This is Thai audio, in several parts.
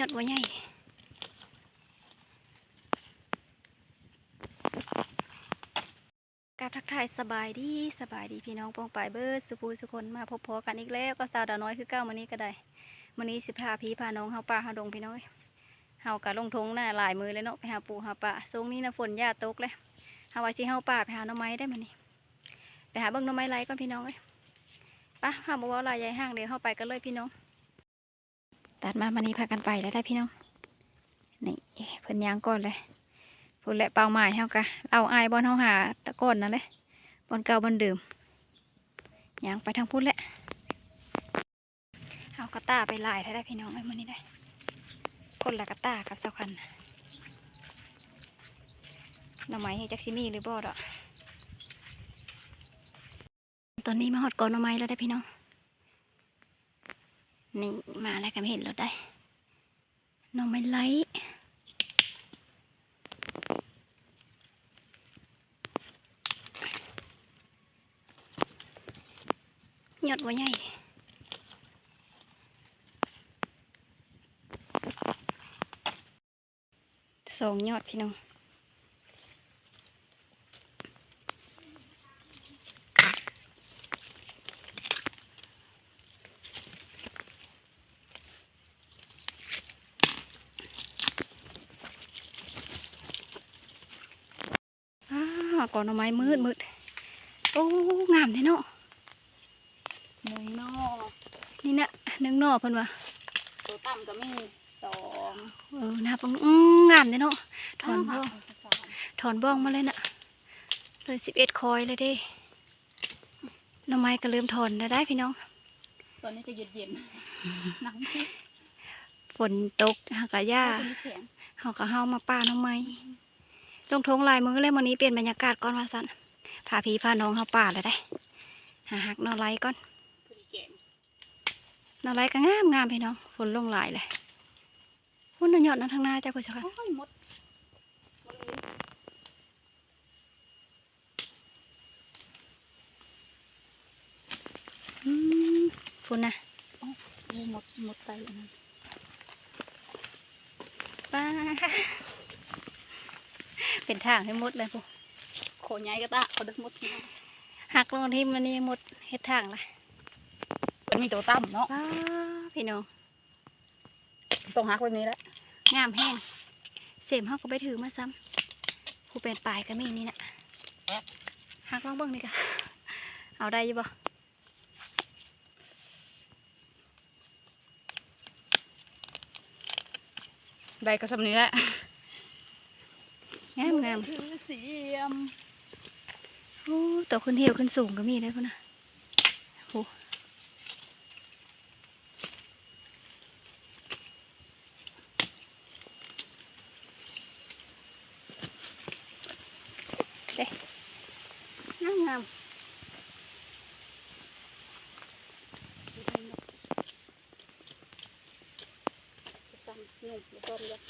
ยอดบัวใหญ่กาบทักทายสบายดีสบายดีพี่น้องปองปายเบิร์ดสุภูสุคนมาพบพอกันอีกแล้วก็สาวดาวน้อยคือเก้ามื้อนี้ก็ได้มื้อนี้สิพาพี่พาน้องเฮาป่าเฮาดงพี่น้องเอ้ยเฮากะลงทงน่ะหลายมือเลยเนาะไปหาปูหาปลาทรงนี้นะฝนหญ้าตกเลยเฮาว่าสิเฮาป่าไปหาหน่อไม้ได้มื้อนี้ไปหาเบิ่งหน่อไม้ไรก่อนพี่น้องเอ้ยไปะเฮาบ่เว้าหลายใหญ่ห้างเดี๋ยวเฮาไปกันเลยพี่น้อง ตัดมามันนี้พากันไปแล้วได้พี่น้อง นี่เพิ่นยางก่อนเลยพูดแหละเป้าหมายเฮากะเอาไอายบอลเฮาหาตะก้อนนั่นเลยบอลเก่าบอลเดิมยางไปทางพุ่นแหละเอากระตาไปลายได้ได้พี่น้องไอ้มันนี้ได้คนละกระตากับเสาคันหน่อไม้จักซิมี่หรือบ่ดอกตอนนี้มาหอดก่อนหน่อไม้แล้วได้พี่น้อง นี่มาแล้วก็ไม่เห็นรถได้น้องไม่ไล่ยดบัวใหญ่สองยอดพี่น้องอ้าว ก่อนหน่อไม้มืดมืดโอ้งามเลยเนาะหนึ่งนอนี่นะหนึ่งหน่อเพิ่นว่าตัวต่ำก็มีสองเออนะปังอืมงามเลยเนาะถอนบ้องสามถอนบ้องมาเลยน่ะเลยสิบเอ็ดคอยเลยเด้หน่อไม้ก็เริ่มถอนแล้วได้พี่น้อง ตอนนี้ก็เย็นเย็นๆหนังที่ฝนตกหากะหญ้าตัวนี้แข็งเฮาก็เฮามาป้าหน่อไม้ ลงทงลายมือเลยวันนี้เปลี่ยนบรรยากาศก่อนว่าสั่นพาพี่พาน้องเฮาป่าเลยได้หาหักหน่อไม้ก่อนตัวนี้แข็งหน่อไม้ก็งามงามพี่น้องฝนลงหลายเลยหุ่นน่ะยอดนะทางหน้าเจ้าคุณชะค่ะโอ้ยหมดหมดเลยอืมฝุ่นนะโอ้ยหมดหมดไปอันนั้นป้า เป็นทางให้หมดเลยพวกโขใหญ่ก็ตาเขาดึกหมดหักลงที่มันนี่หมดเฮ็ดทางละมันมีตัวต่ำเนาะพี่น้องต้องหักแบบนี้แหละงามแห้งเสมเขาก็ไปถือมาซ้ำผู้เป็นปลายก็มีนี่นะหักลองเบิ่งนี่กะเอาได้ยู่บ่ได้ก็สำนี้แหละามงามถือเสียมโอ้ตัวขึ้นเหี่ยวขึ้นสูงก็มีได้พุ่นนะโอ้เด้งามงามสั่งหนุ่มแล้วก็เรียก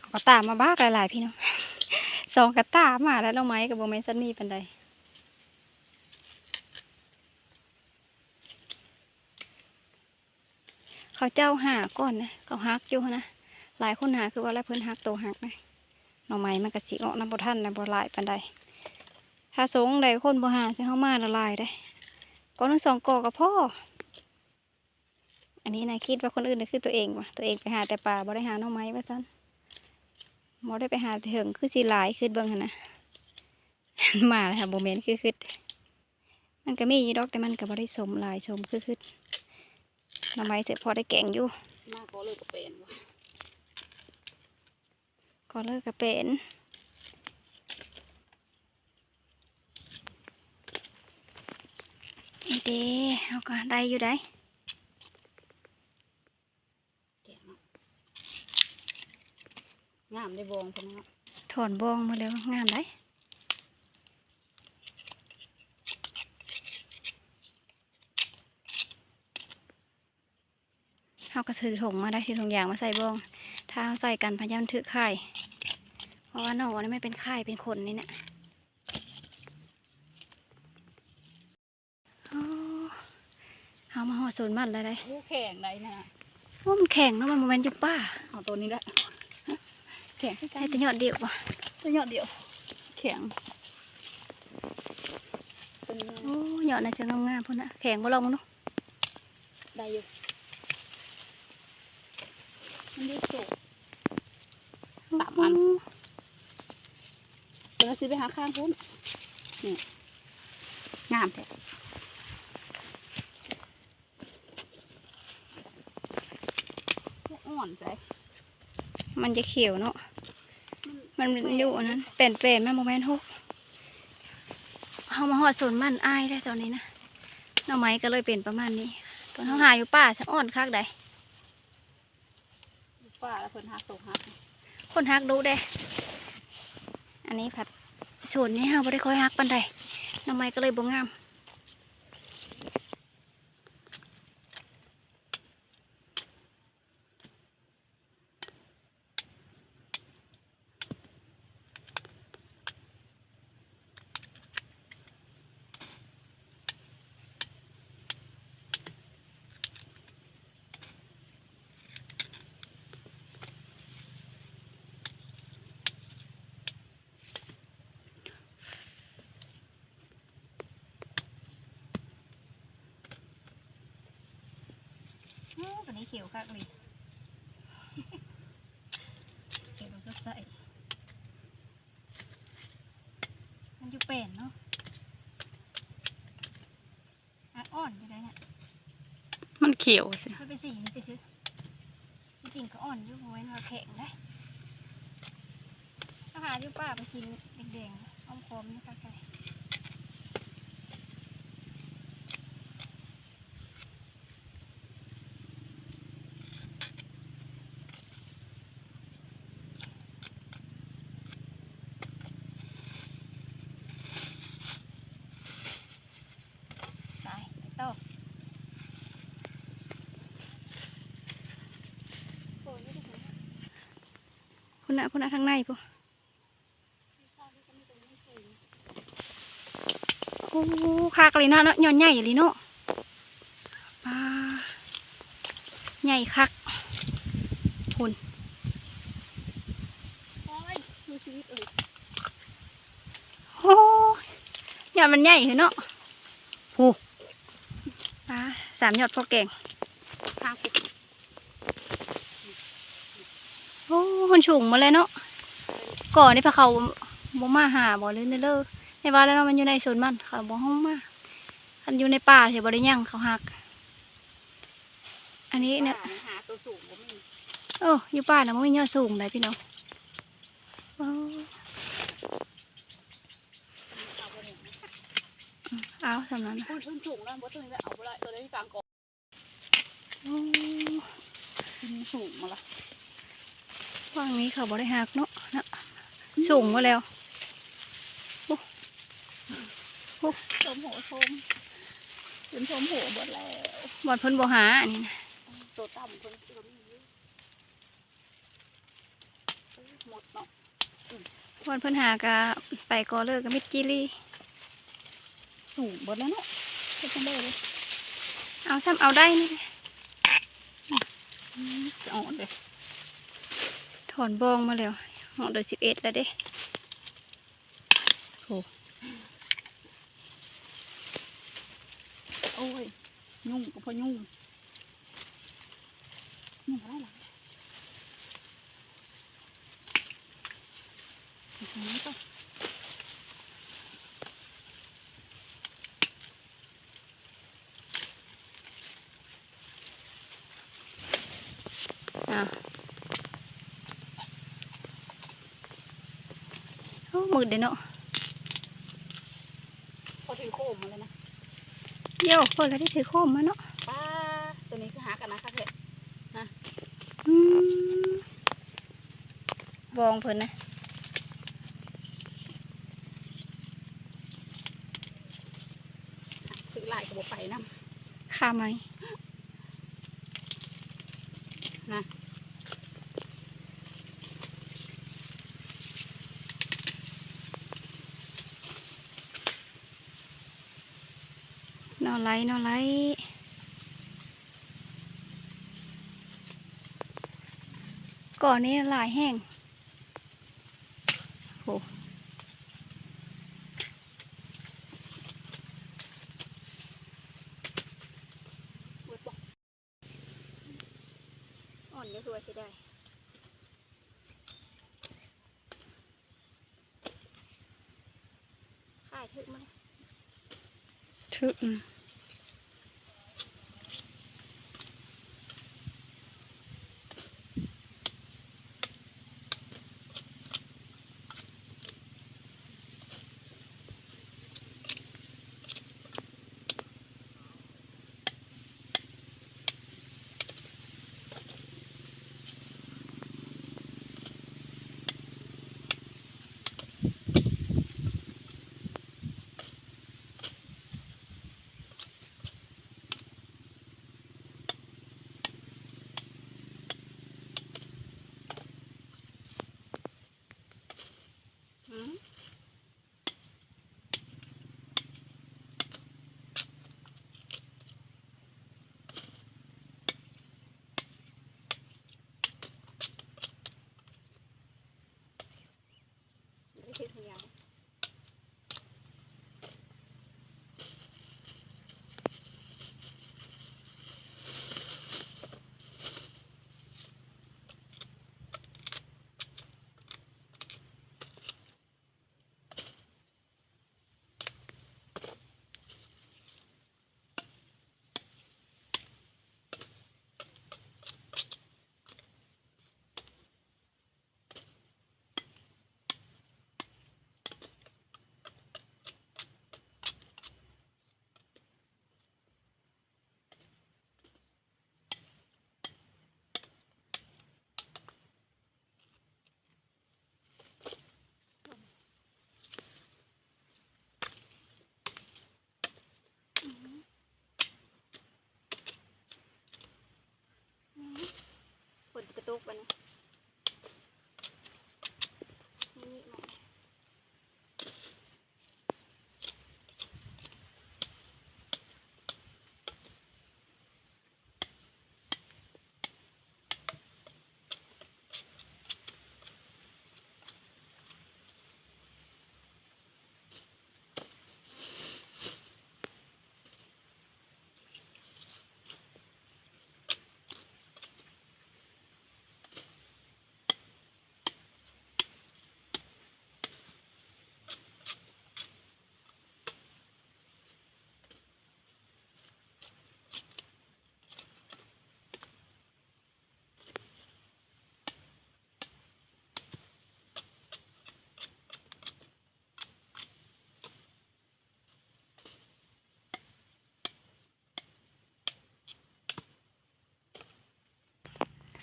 เอากระตามาบ้ากหลายๆพี่น้องส องกระตามาแล้วเราไหมกับโบแมนซันนี่ปันใดเขาเจ้าหาก่อนนะเขาฮักอยู่นะหลายคนหาคือว่าแล้วเพิ่อนฮักโตฮักนะหน่อไม้มันกระสิออกน้ำบ่ทันนะบลายปันใดถ้าสงใดคนบหาจะเข้ามาละลายได้ก้อนทั้งสองกอกับพ่อ อันนี้นายคิดว่าคนอื่นน่คือตัวเองวะตัวเองไปหาแต่ป่าบ่ได้หาน่อไม้ว่าซั่น หมอได้ไปหาถึงคือสีหลายคือเบิ่งหั่นนะมาแล้วค่ะโมเมนต์คือคือมันก็มีอยู่ดอกแต่มันก็บ่ได้สมหลายสมคือคือหน่อไม้เสร็จพอได้แกงอยู่หน้าก็เลยก็เป็นว่ะก็เลิกก็เป็นนี่เด้เอาก็ได้อยู่ได้ แข็งเนาะ งามได้บองพอเนาะถอนบองมาแล้วงามได้เอากระถือถุงมาได้ถือถุงยางมาใส่บอง ถ้าเอาใส่กันพยายามถือไข่เพราะว่าหนอนนี่ไม่เป็นไข่เป็นขนนี่เนี่ยอ๋อเอามาห่อศูนย์มัดเลยได้โอ้แข็งได้นะโอ้มันแข็งเนาะมันบ่แมันอยู่ป่าเอาตัวนี้แหละ แข็งให้กัให้นแต่ยอดเดียวบ่ตัวยอดเดียว แข็งตัวนี้โอ้ยอดน่าจะงามๆพุ่นน่ะแข็งบ่ลองมั้งเนาะได้อยู่มันเรียกโจสามอันเดี๋ยวเราซื้อไปหาข้างพุ่นนี่งามแท้อ่อนใจมันจะเขียวเนาะ มันอยู่อันนั้นแป่นๆมันบ่แม่นหกเฮามาฮอดสวนมันอ้ายได้ตอนนี้นะหน่อไม้ก็เลยเป็นประมาณนี้ตอนเฮาหาอยู่ป่าซะอ่อนคักได้ป้าแล้วเพิ่นหักตกหักคนฮักดูเด้ อันนี้ผัดสูตรนี้เฮาบ่ได้ค่อยฮักปานใดหน่อไม้ก็เลยบ่งาม ตัวนี้เขียวคักเลยเขียวสดใสมันอยู่เป็นเนาะอะอ่อนอยู่เลยเนี่ยมันเขียวสิมันไปสีนี่ไปซื้อจริงๆก็อ่อนอยู่เพราะว่าเราแข็งนะถ้าหาอยู่ป้าไปชิ้นแดงๆอ้อมคอมนี่ค่ะใครตายไปต่อ พุ่ นะพุ่นนะทางในพุ่นโอ้คากเลยนะเนาะย้อนใหญ่เลยเนาะปลาใหญ่คักพุ่นโอ้ยอดมันใหญ่เหรอเนาะโอ้ปลาสามยอดพอแกงข้างปิด โอ้ คนสูงมาเลยเนาะก่อนนี่พะเขาบ่มาหาบ่เลยเด้อในบ้านแล้วเนาะมันอยู่ในสวนมันเขาบ่ห้องมาคันอยู่ในป่าเสียบ่ได้ย่างเขาหัก อันนี้เนี่ยป้าหาตัวสูงก็ไม่มีเอออยู่ป่านะมันมียอดสูงเลยพี่น้องโอ้เอาไปเนี่ยเอาสำนั้นนะพูดขึ้นสูงแล้วบ่ตัวนี้ไปเอาบ่ได้ตัวนี้กลางกอกโอ้มันสูงมาละ ว่างนี้เขาบ่ได้หักเนาะนะสูงมาแล้วชมโหชมเป็นชมโหหมดแล้วบอดเพิ่นบ่หาอันนี้นะตัวต่ำคนตัวนี้หมดเนาะบอดเพิ่นหากะไปกอเลิกกับมิดจิลี่สูงหมดแล้วเนาะก็ต้องได้เลยเอาซ้ำเอาได้นี่จะอ่อนเลยถ อนบองมาแล้วหอดโดยสิบเอ็ดแล้วเด้โอ้ย ยุ่งก็พอยุ่งยุ่งอะไรล่ะอันนี้ก็อะโอ้ มืดเด้เนาะพอถือโคมมาเลยนะโย่เพิ่นก็ได้ถือโคมมาเนาะป้าตัวนี้คือหากันนะคะเถอะอืมบองเพิ่นนะซื้อลายกระบอกไปนะค่าไหมนะ นอน ไลนอนไลก่อนนี้ลายแห้งโหอ่อนเดี๋ยวคือว่าสิได้ขายถึกมั้ยถึกอืม ไม่ใช่ทุกอย่างฝนกระตุกวันนี้นี่หมอ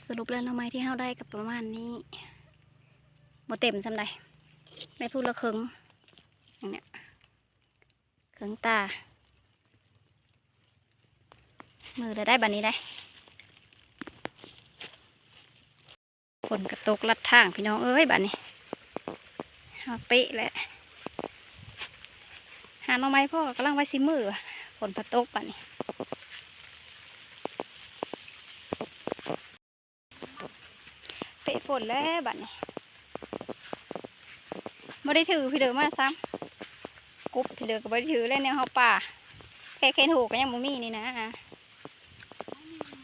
สรุปแล้วหน้ำไม้ที่เฮาได้กับประมาณนี้บ่เต็มสำใดได้พูดละครึ่งอย่างเนี้ยครึ่งตา มือจะได้บันนี้ได้ฝนกระตกลัดทางพี่น้องเอ้ยบันนี้เอาเป๊ะแหละหาหน้องไม้พ่อกำลังไว้สิมือฝนพัดตกบันนี้ เปะฝ นแล้วบัดนี้ไม่ได้ถือพี่เดือมาซ้ำกุ๊บพี่เดือก็ไม่ได้ถือเล่นแนวเฮาป่าแค่เคนหูก็ยังบ่มีนี่นะ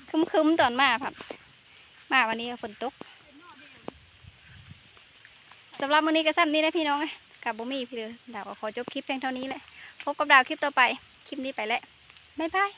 คึมคึมๆตอนมาครับมาวันนี้ฝนตกสำหรับวันนี้ก็สั้นนี้นะพี่น้องกับบ่มีพี่เดือดาวก็ขอจบคลิปเพียงเท่านี้แหละพบกับดาวคลิปต่อไป คลิปนี้ไปแล้วบ๊ายบาย